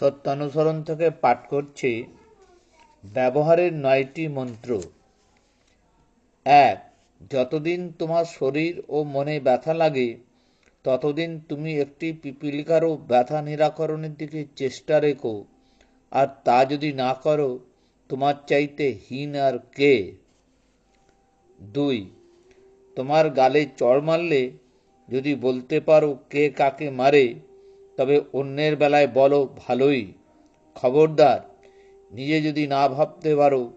সত্যানুসরণ থেকে পাঠ করছি। ব্যবহারের নয়টি মন্ত্র। এক, যতদিন তোমার শরীর ও মনে ব্যথা লাগে, ততদিন তুমি একটি পিপিলিকারও ব্যথা নিরাকরণের দিকে চেষ্টা রেখো। আর তা যদি না করো, তোমার চাইতে হীন আর কে? দুই, তোমার গালে চড় মারলে যদি বলতে পারো কে কাকে মারে তবে অন্যের বেলায় বলো, ভালোই। খবরদার, নিজে যদি না ভাবতে পারো,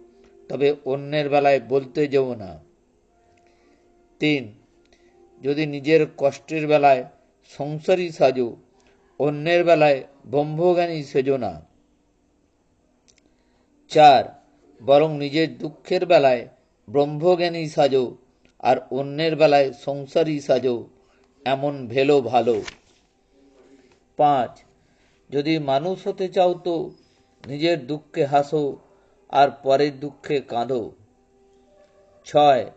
তবে অন্যের বেলায় বলতে যেও না। তিন, যদি নিজের কষ্টের বেলায় সংসারী সাজো, অন্যের বেলায় ব্রহ্মজ্ঞানী সেজো না। চার, বরং নিজের দুঃখের বেলায় ব্রহ্মজ্ঞানী সাজো, আর অন্যের বেলায় সংসারী সাজো, এমন ভেলো ভালো। পাঁচ। যদি মানুষ হতে চাও তো নিজের দুঃখে হাসো আর পরের দুঃখে কাঁদো। ছয়।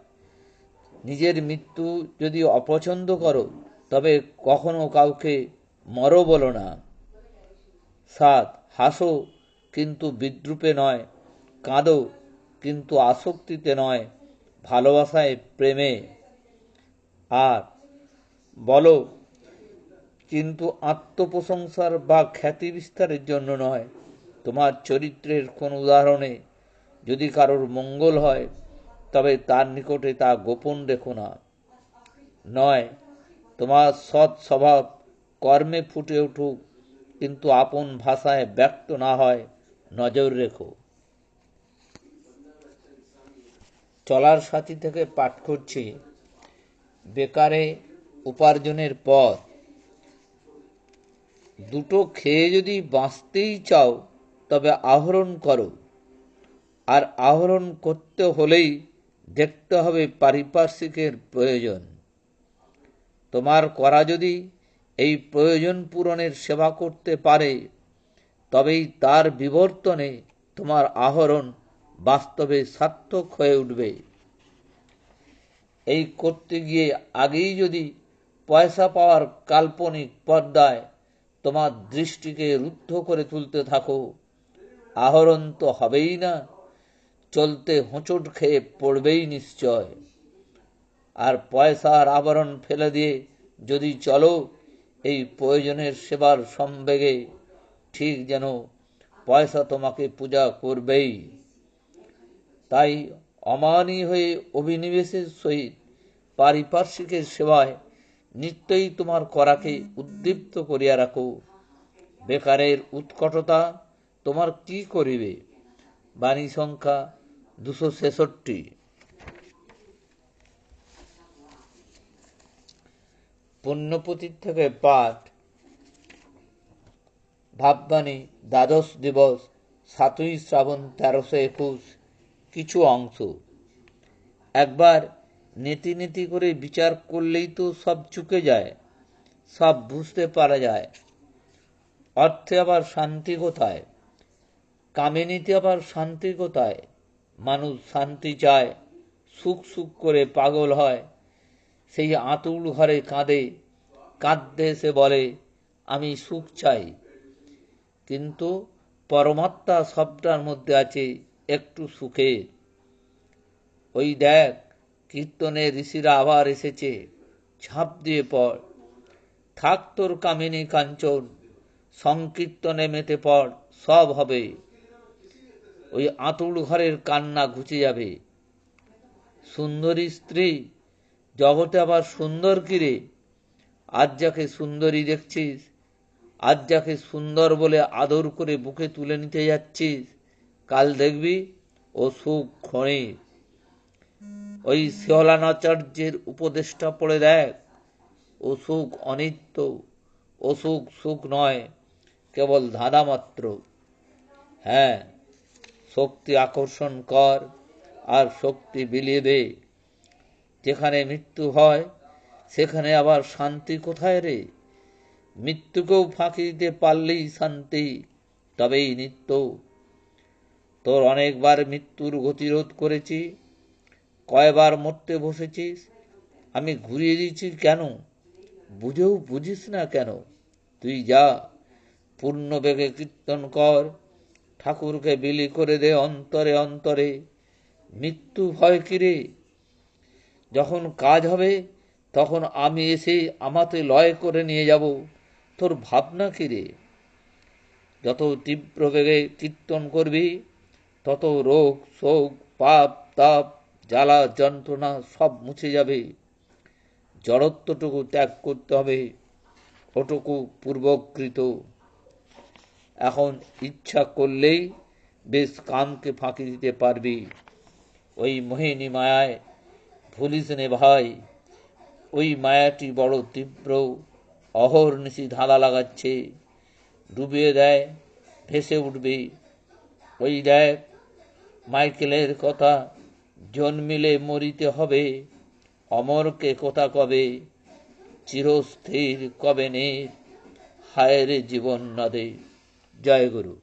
নিজের মৃত্যু যদি অপছন্দ করো, তবে কখনো কাউকে মরো বলো না। সাত। হাসো কিন্তু বিদ্রুপে নয়, কাঁদো কিন্তু আসক্তিতে নয়, ভালোবাসায় প্রেমে। আর বলো কিন্তু আত্মপ্রশংসার বা খ্যাতি বিস্তারের জন্য নয়। তোমার চরিত্রের কোন উদাহরণে যদি কারোর মঙ্গল হয়, তবে তার নিকটে তা গোপন রেখো না। নয়, তোমার সৎ স্বভাব কর্মে ফুটে উঠুক, কিন্তু আপন ভাষায় ব্যক্ত না হয়, নজর রেখো। চলার সাথী থেকে পাঠ করছি। বেকারে উপার্জনের পথ দুটো খেয়ে যদি বাঁচতেই চাও, তবে আহরণ করো। আর আহরণ করতে হলেই দেখতে হবে পারিপার্শ্বিকের প্রয়োজন। তোমার করা যদি এই প্রয়োজন পূরণের সেবা করতে পারে, তবেই তার বিবর্তনে তোমার আহরণ বাস্তবে সার্থক হয়ে উঠবে। এই করতে গিয়ে আগেই যদি পয়সা পাওয়ার কাল্পনিক পর্দায় তোমার দৃষ্টিকে রুদ্ধ করে তুলতে থাকো। আহরণ তো হবেই না, চলতে হোঁচট খেয়ে পড়বেই নিশ্চয়। আর পয়সার আবরণ ফেলে দিয়ে যদি চলো, এই প্রয়োজনের সেবার সম্বেগে ঠিক যেন পয়সা তোমাকে পূজা করবেই। তাই অমানি হয়ে অভিনিবেশের সহিত পারিপার্শ্বিকের সেবায় নিত্যই তোমার করাকে উদ্দীপ্ত করিয়া রাখো। বেকারের উৎকটতা তোমার কি করিবে? বাণী সংখ্যা দুশো ছেষট্টি। পুণ্যপতির থেকে পাঠ। ভাববাণী, দ্বাদশ দিবস, সাতই শ্রাবণ তেরোশো একুশ, কিছু অংশ। একবার নীতি নীতি করে বিচার করলেই তো সব চুকে যায়, সব বুঝতে পারা যায়। অর্থে আবার শান্তি কোথায়? কামিনীতে আবার শান্তি কোথায়? মানুষ শান্তি চায়, সুখ সুখ করে পাগল হয়। সেই আঁতুল ঘরে কাঁদে, কাঁদতে এসে বলে, আমি সুখ চাই। কিন্তু পরমাত্মা সবটার মধ্যে আছে একটু সুখে ওই দেখ কীর্তনে ঋষিরা আবার এসেছে। ঝাঁপ দিয়ে পড়। থাক তোর কামিনী কাঞ্চন, সংকীর্তনে মেতে পড়, সব হবে। ওই আঁতুড় ঘরের কান্না ঘুচে যাবে। সুন্দরী স্ত্রী, জগতে আবার সুন্দর কিরে আজ যাকে সুন্দরী দেখছিস, আজ যাকে সুন্দর বলে আদর করে বুকে তুলে নিতে যাচ্ছিস, কাল দেখবি ও সুখ ক্ষণিক ওই শিহলানাচার্যের উপদেশটা পড়ে দেখ। ও সুখ অনিত্য, অসুখ সুখ সুখ নয়, কেবল ধাঁধা মাত্র। হ্যাঁ শক্তি আকর্ষণ কর আর শক্তি বিলিয়ে দে। যেখানে মৃত্যু হয়, সেখানে আবার শান্তি কোথায় রে? মৃত্যুকেও ফাঁকি দিতে পারলেই শান্তি, তবেই নিত্য। তোর অনেকবার মৃত্যুর গতিরোধ করেছি কয়বার মরতে বসেছিস? আমি ঘুরিয়ে দিয়েছি কেন? বুঝেও বুঝিস না কেন? তুই যা, পূর্ণ বেগে কীর্তন কর, ঠাকুরকে বিলি করে দে অন্তরে অন্তরে। মৃত্যু ভয় কিরে যখন কাজ হবে, তখন আমি এসে আমাতে লয় করে নিয়ে যাব। তোর ভাবনা কিরে যত তীব্র বেগে কীর্তন করবি, তত রোগ, শোক, পাপ, তাপ জ্বালা, যন্ত্রণা সব মুছে যাবে। জড়ত্বটুকু ত্যাগ করতে হবে। ওটুকু পূর্বকৃত। এখন ইচ্ছা করলেই বেশ কামকে ফাঁকি দিতে পারবি। ওই মোহিনী মায়ায় ভুলিস নে ভাই। ওই মায়াটি বড় তীব্র অহর্নিশি ধাঁধা লাগাচ্ছে। ডুবিয়ে দেয়, ভেসে উঠবে। ওই দেখ, মাইকেলের কথা জন্মিলে মরিতে হবে। অমরকে কোথা কবে? চিরস্থির কবে নে? হায়রে জীবন নদে। জয় গুরু।